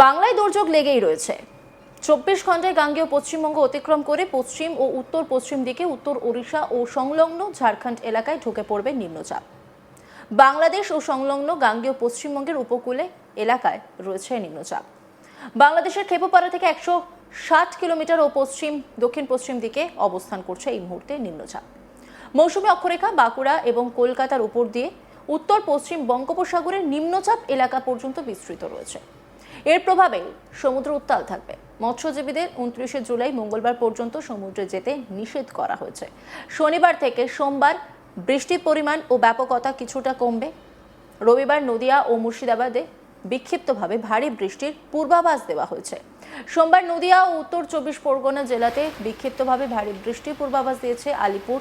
বাংলায় দুর্যোগ লেগেই রয়েছে। চব্বিশ ঘন্টায় গাঙ্গেয় পশ্চিমবঙ্গ অতিক্রম করে পশ্চিম ও উত্তর পশ্চিম দিকে উত্তর ওড়িশা ও সংলগ্ন ঝাড়খণ্ড এলাকায় ঢুকে পড়বে নিম্নচাপ। বাংলাদেশ ও সংলগ্ন গাঙ্গেয় পশ্চিমবঙ্গের উপকূলে এলাকায় রয়েছে নিম্নচাপ। বাংলাদেশের খেপুপাড়া থেকে একশো ষাট কিলোমিটার ও পশ্চিম, দক্ষিণ পশ্চিম দিকে অবস্থান করছে এই মুহূর্তে নিম্নচাপ। মৌসুমী অক্ষরেখা বাঁকুড়া এবং কলকাতার উপর দিয়ে উত্তর পশ্চিম বঙ্গোপসাগরের নিম্নচাপ এলাকা পর্যন্ত বিস্তৃত রয়েছে। এর প্রভাবে সমুদ্র উত্তাল থাকবে। মৎস্যজীবীদের উনত্রিশে জুলাই মঙ্গলবার পর্যন্ত সমুদ্রে যেতে নিষেধ করা হয়েছে। শনিবার থেকে সোমবার বৃষ্টির পরিমাণ ও ব্যাপকতা কিছুটা কমবে। রবিবার নদিয়া ও মুর্শিদাবাদে বিক্ষিপ্তভাবে ভারী বৃষ্টির পূর্বাভাস দেওয়া হয়েছে। সোমবার নদিয়া ও উত্তর চব্বিশ পরগনা জেলাতে বিক্ষিপ্তভাবে ভারী বৃষ্টির পূর্বাভাস দিয়েছে আলিপুর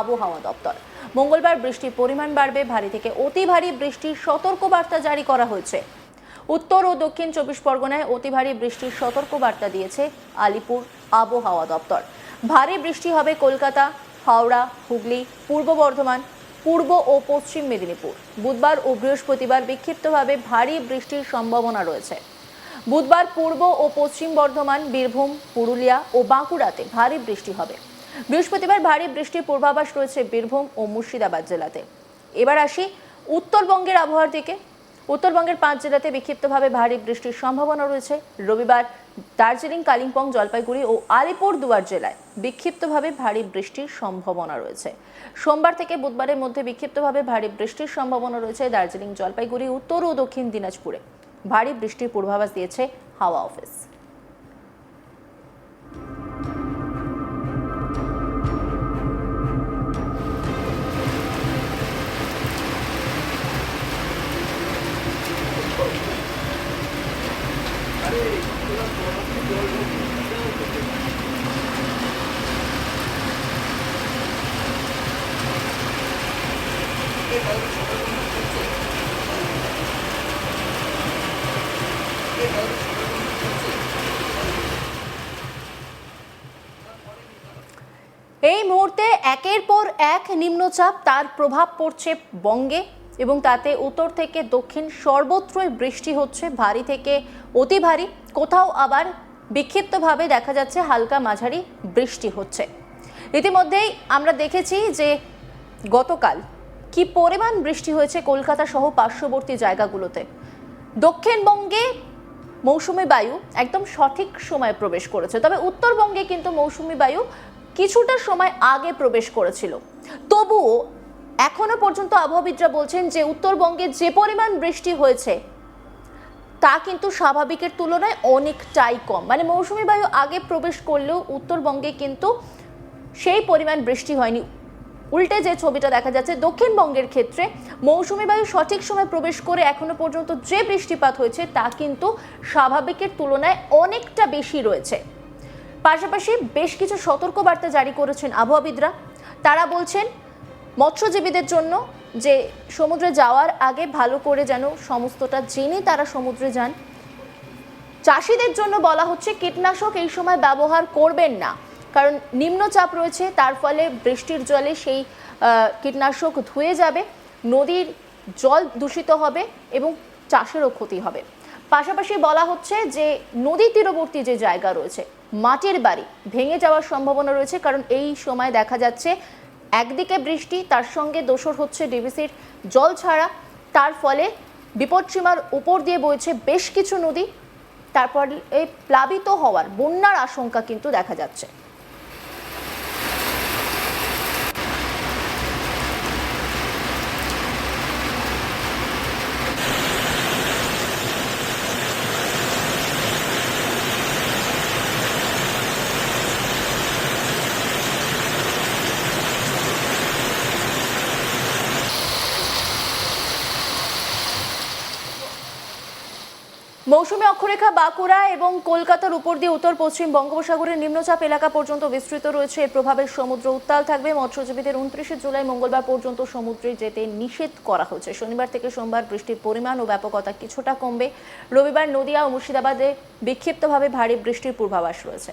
আবহাওয়া দপ্তর। মঙ্গলবার বৃষ্টির পরিমাণ বাড়বে, ভারী থেকে অতি ভারী বৃষ্টির সতর্কবার্তা জারি করা হয়েছে। উত্তর ও দক্ষিণ চব্বিশ পরগনায় অতি ভারী বৃষ্টির সতর্কবার্তা দিয়েছে আলিপুর আবহাওয়া দপ্তর। ভারী বৃষ্টি হবে কলকাতা, হাওড়া, হুগলি, পূর্ব বর্ধমান, পূর্ব ও পশ্চিম মেদিনীপুর। বুধবার ও বৃহস্পতিবার বিক্ষিপ্তভাবে ভারী বৃষ্টির সম্ভাবনা রয়েছে। বুধবার পূর্ব ও পশ্চিম বর্ধমান, বীরভূম, পুরুলিয়া ও বাঁকুড়াতে ভারী বৃষ্টি হবে। বৃহস্পতিবার ভারী বৃষ্টির পূর্বাভাস রয়েছে বীরভূম ও মুর্শিদাবাদ জেলাতে। এবার আসি উত্তরবঙ্গের আবহাওয়ার দিকে। উত্তরবঙ্গের পাঁচ জেলাতে বিক্ষিপ্তভাবে ভারী বৃষ্টির সম্ভাবনা রয়েছে। রবিবার দার্জিলিং, কালিম্পং, জলপাইগুড়ি ও আলিপুর দুয়ার জেলায় বিক্ষিপ্তভাবে ভারী বৃষ্টির সম্ভাবনা রয়েছে। সোমবার থেকে বুধবারের মধ্যে বিক্ষিপ্তভাবে ভারী বৃষ্টির সম্ভাবনা রয়েছে দার্জিলিং, জলপাইগুড়ি, উত্তর ও দক্ষিণ দিনাজপুরে। ভারী বৃষ্টির পূর্বাভাস দিয়েছে হাওয়া অফিস। মুহূর্তে একের পর এক নিম্নচাপ, তার প্রভাব পড়ছে বঙ্গে এবং তাতে উত্তর থেকে দক্ষিণ সর্বত্রই বৃষ্টি হচ্ছে, ভারী থেকে অতি ভারী। কোথাও আবার বিক্ষিপ্তভাবে দেখা যাচ্ছে হালকা মাঝারি বৃষ্টি হচ্ছে। ইতিমধ্যেই আমরা দেখেছি যে গতকাল কি পরিমাণ বৃষ্টি হয়েছে কলকাতা সহ পার্শ্ববর্তী জায়গাগুলোতে। দক্ষিণবঙ্গে মৌসুমি বায়ু একদম সঠিক সময়ে প্রবেশ করেছে, তবে উত্তরবঙ্গে কিন্তু মৌসুমি বায়ু কিছুটা সময় আগে প্রবেশ করেছিল। তবুও এখনও পর্যন্ত আবহাওয়াবিদরা বলছেন যে উত্তরবঙ্গে যে পরিমাণ বৃষ্টি হয়েছে, তা কিন্তু স্বাভাবিকের তুলনায় অনেকটাই কম। মানে মৌসুমি বায়ু আগে প্রবেশ করলেও উত্তরবঙ্গে কিন্তু সেই পরিমাণ বৃষ্টি হয়নি। উল্টে যে ছবিটা দেখা যাচ্ছে, দক্ষিণবঙ্গের ক্ষেত্রে মৌসুমি বায়ু সঠিক সময় প্রবেশ করে এখনও পর্যন্ত যে বৃষ্টিপাত হয়েছে, তা কিন্তু স্বাভাবিকের তুলনায় অনেকটা বেশি রয়েছে। পাশাপাশি বেশ কিছু সতর্কবার্তা জারি করেছেন আবহাওয়াবিদরা। তারা বলছেন, মৎস্যজীবীদের জন্য যে সমুদ্রে যাওয়ার আগে ভালো করে যেন সমস্তটা জেনে তারা সমুদ্রে যান। চাষিদের জন্য বলা হচ্ছে, কীটনাশক এই সময় ব্যবহার করবেন না। কারণ নিম্নচাপ রয়েছে, তার ফলে বৃষ্টির জলে সেই কীটনাশক ধুয়ে যাবে, নদীর জল দূষিত হবে এবং চাষেরও ক্ষতি হবে। পাশাপাশি বলা হচ্ছে যে নদী তীরবর্তী যে জায়গা রয়েছে, মাটির বাড়ি ভেঙে যাওয়ার সম্ভাবনা রয়েছে, কারণ এই সময় দেখা যাচ্ছে একদিকে বৃষ্টি, তার সঙ্গে দোসর হচ্ছে ডিবিসির জল ছাড়া। তার ফলে বিপদসীমার উপর দিয়ে বইছে বেশ কিছু নদী। তারপর এই প্লাবিত হওয়ার, বন্যার আশঙ্কা কিন্তু দেখা যাচ্ছে। মৌসুমী অক্ষরেখা বাঁকুড়া এবং কলকাতার উপর দিয়ে উত্তর পশ্চিম বঙ্গোপসাগরের নিম্নচাপ এলাকা পর্যন্ত বিস্তৃত রয়েছে। এর প্রভাবে সমুদ্র উত্তাল থাকবে। মৎস্যজীবীদের উনত্রিশে জুলাই মঙ্গলবার পর্যন্ত সমুদ্রে যেতে নিষেধ করা হয়েছে। শনিবার থেকে সোমবার বৃষ্টির পরিমাণ ও ব্যাপকতা কিছুটা কমবে। রবিবার নদিয়া ও মুর্শিদাবাদে বিক্ষিপ্তভাবে ভারী বৃষ্টির পূর্বাভাস রয়েছে।